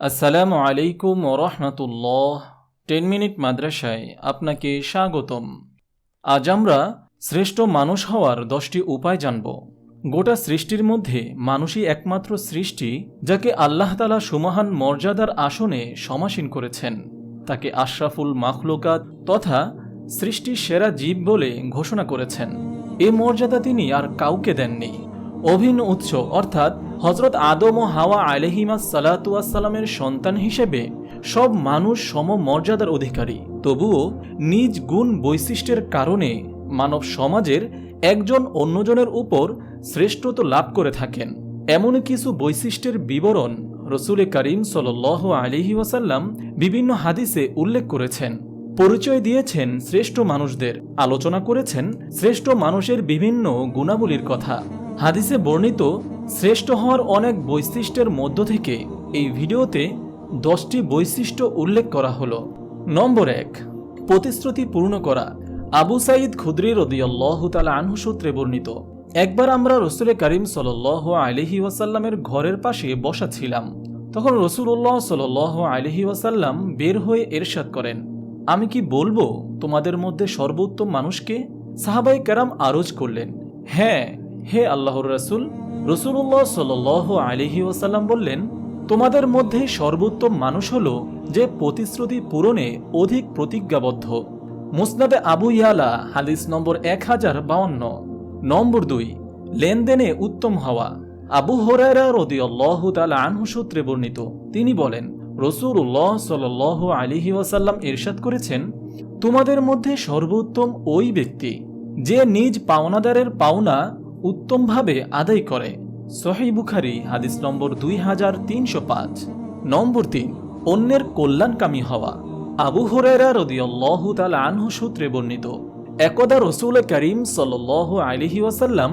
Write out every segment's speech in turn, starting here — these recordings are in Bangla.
আসসালামু আলাইকুম রহমতুল্লাহ। টেন মিনিট মাদ্রাসায় আপনাকে স্বাগতম। আজ আমরা শ্রেষ্ঠ মানুষ হওয়ার দশটি উপায় জানব। গোটা সৃষ্টির মধ্যে মানুষই একমাত্র সৃষ্টি, যাকে আল্লাহ তালা সুমহান মর্যাদার আসনে সমাসীন করেছেন। তাকে আশরাফুল মাখলুকাত তথা সৃষ্টির সেরা জীব বলে ঘোষণা করেছেন। এ মর্যাদা তিনি আর কাউকে দেননি। অভিন্ন উৎস, অর্থাৎ হজরত আদম ও হাওয়া আলহিমা সালাতুয়াসাল্লামের সন্তান হিসেবে সব মানুষ সম মর্যাদার অধিকারী। তবুও নিজ গুণ বৈশিষ্ট্যের কারণে মানব সমাজের একজন অন্যজনের উপর শ্রেষ্ঠত্ব লাভ করে থাকেন। এমন কিছু বৈশিষ্ট্যের বিবরণ রসুল করিম সাল আলিহি ওয়াসাল্লাম বিভিন্ন হাদিসে উল্লেখ করেছেন। পরিচয় দিয়েছেন শ্রেষ্ঠ মানুষদের, আলোচনা করেছেন শ্রেষ্ঠ মানুষের বিভিন্ন গুণাবলীর কথা। হাদিসে বর্ণিত, শ্রেষ্ঠ হওয়ার অনেক বৈশিষ্ট্যের মধ্য থেকে এই ভিডিওতে দশটি বৈশিষ্ট্য উল্লেখ করা হলো। নম্বর এক, প্রতিশ্রুতি পূর্ণ করা। আবু সাইদ খুদ্রি রদিয়াল্লাহ তালা আনহু সূত্রে বর্ণিত, একবার আমরা রসুল করিম সাল আলহি ওয়াসাল্লামের ঘরের পাশে বসা ছিলাম। তখন রসুল্লাহ সাল আলহি ওয়াসাল্লাম বের হয়ে এরশাদ করেন, আমি কি বলব তোমাদের মধ্যে সর্বোত্তম মানুষকে? সাহাবাই কেরাম আরজ করলেন হ্যাঁ হে আল্লাহর রসুল রসুল্লাহ সাল আলহি ওয়াসাল্লাম বললেন, তোমাদের মধ্যে সর্বোত্তম মানুষ হল যে প্রতিশ্রুতি পূরণে অধিক প্রতিজ্ঞাবদ্ধ। মুসনাদে আবু ইয়ালা, হাদিস নম্বর এক হাজার বাউন্ন। নম্বর দুই, লেনদেনে উত্তম হওয়া। আবু হরাইরা রদিয়াল্লাহ তালা আনহু সূত্রে বর্ণিত, তিনি বলেন রসুল্লাহ সাল আলিহি ওয়াসাল্লাম এরশাদ করেছেন, তোমাদের মধ্যে সর্বোত্তম ওই ব্যক্তি, যে নিজ পাওনাদারের পাওনা উত্তমভাবে আদায় করে। সহি বুখারি, হাদিস নম্বর দুই হাজার তিনশো পাঁচ। নম্বর তিন, অন্যের কল্যাণকামী হওয়া। আবু হরেরা রদিয়াল্লাহ তাল আনহু সূত্রে বর্ণিত, একদা রসুল করিম সাল আলিহি ওয়াসাল্লাম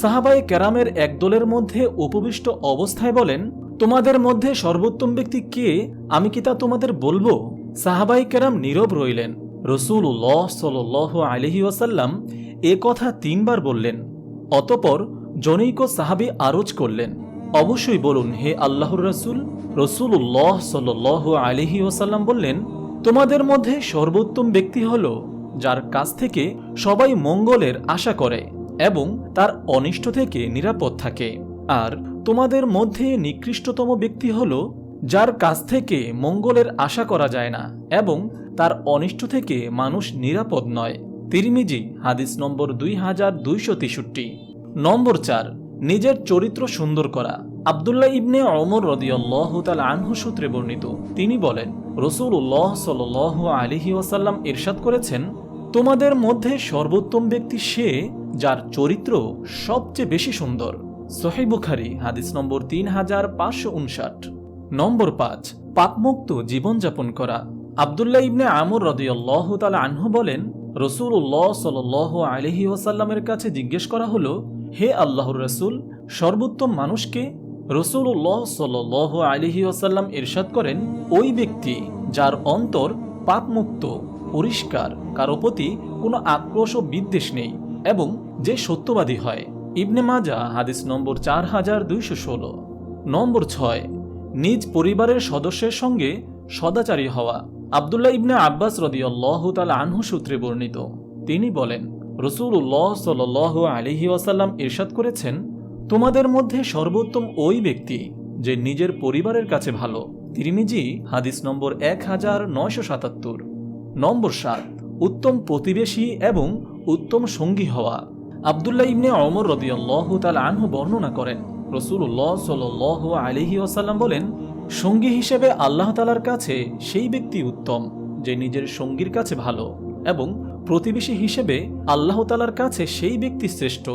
সাহাবাই কেরামের একদলের মধ্যে উপবিষ্ট অবস্থায় বলেন, তোমাদের মধ্যে সর্বোত্তম ব্যক্তি কে? আমি কি তা তোমাদের বলব? সাহাবাই ক্যারাম নীরব রইলেন। রসুল উল্লাহ সাল আলিহি ওয়াসাল্লাম এ কথা তিনবার বললেন। অতপর জনৈক সাহাবি আরজ করলেন, অবশ্যই বলুন হে আল্লাহর রসুল রসুল উল্লাহ সাল আলিহি ওসাল্লাম বললেন, তোমাদের মধ্যে সর্বোত্তম ব্যক্তি হল যার কাছ থেকে সবাই মঙ্গলের আশা করে এবং তার অনিষ্ট থেকে নিরাপদ থাকে। আর তোমাদের মধ্যে নিকৃষ্টতম ব্যক্তি হল যার কাছ থেকে মঙ্গলের আশা করা যায় না এবং তার অনিষ্ট থেকে মানুষ নিরাপদ নয়। তিরমিজি, হাদিস নম্বর দুই হাজার দুইশো তেষট্টি। নম্বর চার, নিজের চরিত্র সুন্দর করা। আবদুল্লাহ ইবনে অমর রদিয়াল্লাহ তাল আনহু সূত্রে বর্ণিত। তিনি বলেন রসুল উল্লাহ সাল আলিহি ওয়াসাল্লাম ইরশাদ করেছেন, তোমাদের মধ্যে সর্বোত্তম ব্যক্তি সে যার চরিত্র সবচেয়ে বেশি সুন্দর। সহি বুখারি, হাদিস নম্বর তিন হাজার পাঁচশো উনষাট। নম্বর পাঁচ, পাপমুক্ত জীবনযাপন করা। আবদুল্লাহ ইবনে আমর রদিয়াল্লাহ তাল আনহু বলেন রসুল উল্লাহ সাল আলহি ওসাল্লামের কাছে জিজ্ঞেস করা হলো, হে আল্লাহর রসুল, সর্বোত্তম মানুষকে রসুল্লাহ সাল আলিহি ওসাল্লাম ইরশাদ করেন ওই ব্যক্তি যার অন্তর পাপমুক্ত, পরিষ্কার, কারও প্রতি কোনো আক্রোশ ও বিদ্বেষ নেই এবং যে সত্যবাদী হয়। ইবনে মাজা হাদিস নম্বর চার হাজার দুইশো ষোলো। নম্বর ছয়, নিজ পরিবারের সদস্যের সঙ্গে সদাচারী হওয়া। আবদুল্লাহ ইবনে আব্বাস রদিয়াল্লাহ তাল আনহু সূত্রে বর্ণিত। তিনি বলেন রসুল রসুল্লাহ সাল আলিহি ওয়াসাল্লাম ইরশাদ করেছেন, তোমাদের মধ্যে সর্বোত্তম ওই ব্যক্তি যে নিজের পরিবারের কাছে ভালো। তিরিমিজি, হাদিস নম্বর এক হাজার নয়শো সাতাত্তর। নম্বর সাত, উত্তম প্রতিবেশী এবং উত্তম সঙ্গী হওয়া। আবদুল্লাহ ইবনে অমর রদিয়াল্লাহ তাল আনহু বর্ণনা করেন রসুল রসুল্লাহ সাল আলিহি ওয়াসাল্লাম বলেন সঙ্গী হিসেবে আল্লাহ তালার কাছে সেই ব্যক্তি উত্তম, যে নিজের সঙ্গীর কাছে ভালো এবং প্রতিবেশী হিসেবে আল্লাহ তালার কাছে সেই ব্যক্তি শ্রেষ্ঠ,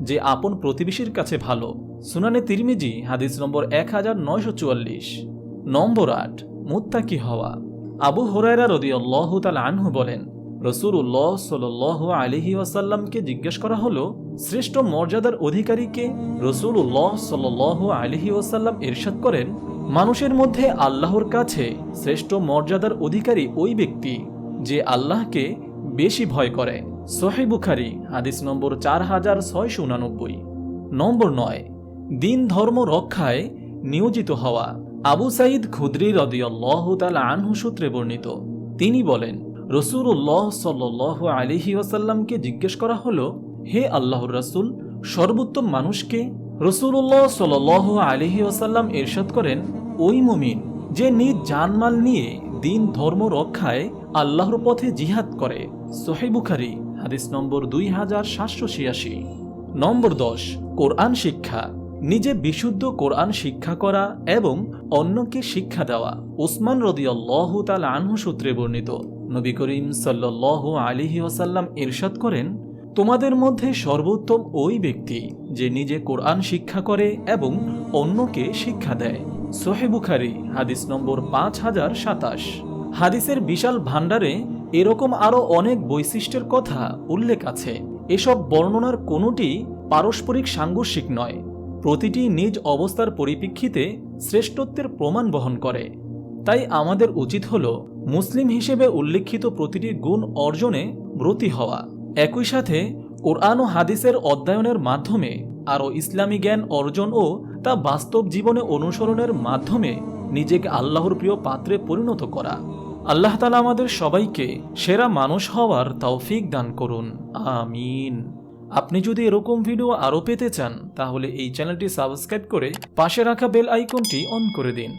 যে আপন প্রতিবেশীর কাছে ভালো। সুনানে তিরমিজি, হাদিস নম্বর এক হাজার নয়শো চুয়াল্লিশ। নম্বর আট, মুত্তাকি হওয়া। আবু হরাইরা রদি আল্লাহ তাল আনহু বলেন রসুল উল্লাহ সাল আলিহি ওয়াসাল্লামকে জিজ্ঞেস করা হলো শ্রেষ্ঠ মর্যাদার অধিকারীকে রসুল উল্লাহ সাল আলিহি ওয়াসাল্লাম ইরশাদ করেন, মানুষের মধ্যে আল্লাহর কাছে শ্রেষ্ঠ মর্যাদার অধিকারী ওই ব্যক্তি যে আল্লাহকে বেশি ভয় করে। সোহে বুখারি, হাদিস নম্বর চার হাজার ছয়শো উনানব্বই। নম্বর নয়, দিন ধর্ম রক্ষায় নিয়োজিত হওয়া। আবু সাইদ খুদ্রি রদিয়াল্লাহ তাল আনহু সূত্রে বর্ণিত, তিনি বলেন রসুল্লাহ সাল্ল আলিহি ওয়াসাল্লামকে জিজ্ঞেস করা হলো হে আল্লাহর রাসূল, সর্বোত্তম মানুষকে রসুল্লাহ সাল আলিহি ওয়াসাল্লাম এরশাদ করেন, ওই মুমিন যে নিজ জানমাল নিয়ে দিন ধর্ম রক্ষায় আল্লাহর পথে জিহাদ করে। সোহে বুখারি, হাদিস নম্বর দুই হাজার সাতশো ছিয়াশি। নম্বর দশ, কোরআন শিক্ষা। নিজে বিশুদ্ধ কোরআন শিক্ষা করা এবং অন্যকে শিক্ষা দেওয়া। উসমান রদিয়াল্লাহ তাল আনহু সূত্রে বর্ণিত। নবী করিম সাল্লাহ আলিহি ওসাল্লাম ইরশাদ করেন তোমাদের মধ্যে সর্বোত্তম ওই ব্যক্তি যে নিজে কোরআন শিক্ষা করে এবং অন্যকে শিক্ষা দেয়। সোহে বুখারি, হাদিস নম্বর পাঁচ হাজার সাতাশ। হাদিসের বিশাল ভাণ্ডারে এরকম আরও অনেক বৈশিষ্ট্যের কথা উল্লেখ আছে। এসব বর্ণনার কোনোটি পারস্পরিক সাংঘর্ষিক নয়। প্রতিটি নিজ অবস্থার পরিপ্রেক্ষিতে শ্রেষ্ঠত্বের প্রমাণ বহন করে। তাই আমাদের উচিত হল মুসলিম হিসেবে উল্লেখিত প্রতিটি গুণ অর্জনে ব্রতী হওয়া। একই সাথে কোরআন ও হাদিসের অধ্যয়নের মাধ্যমে আরও ইসলামী জ্ঞান অর্জন ও তা বাস্তব জীবনে অনুসরণের মাধ্যমে নিজেকে আল্লাহর প্রিয় পাত্রে পরিণত করা। আল্লাহ তালা আমাদের সবাইকে সেরা মানুষ হওয়ার তৌফিক দান করুন। আমিন। আপনি যদি এরকম ভিডিও আরও পেতে চান, তাহলে এই চ্যানেলটি সাবস্ক্রাইব করে পাশে রাখা বেল আইকনটি অন করে দিন।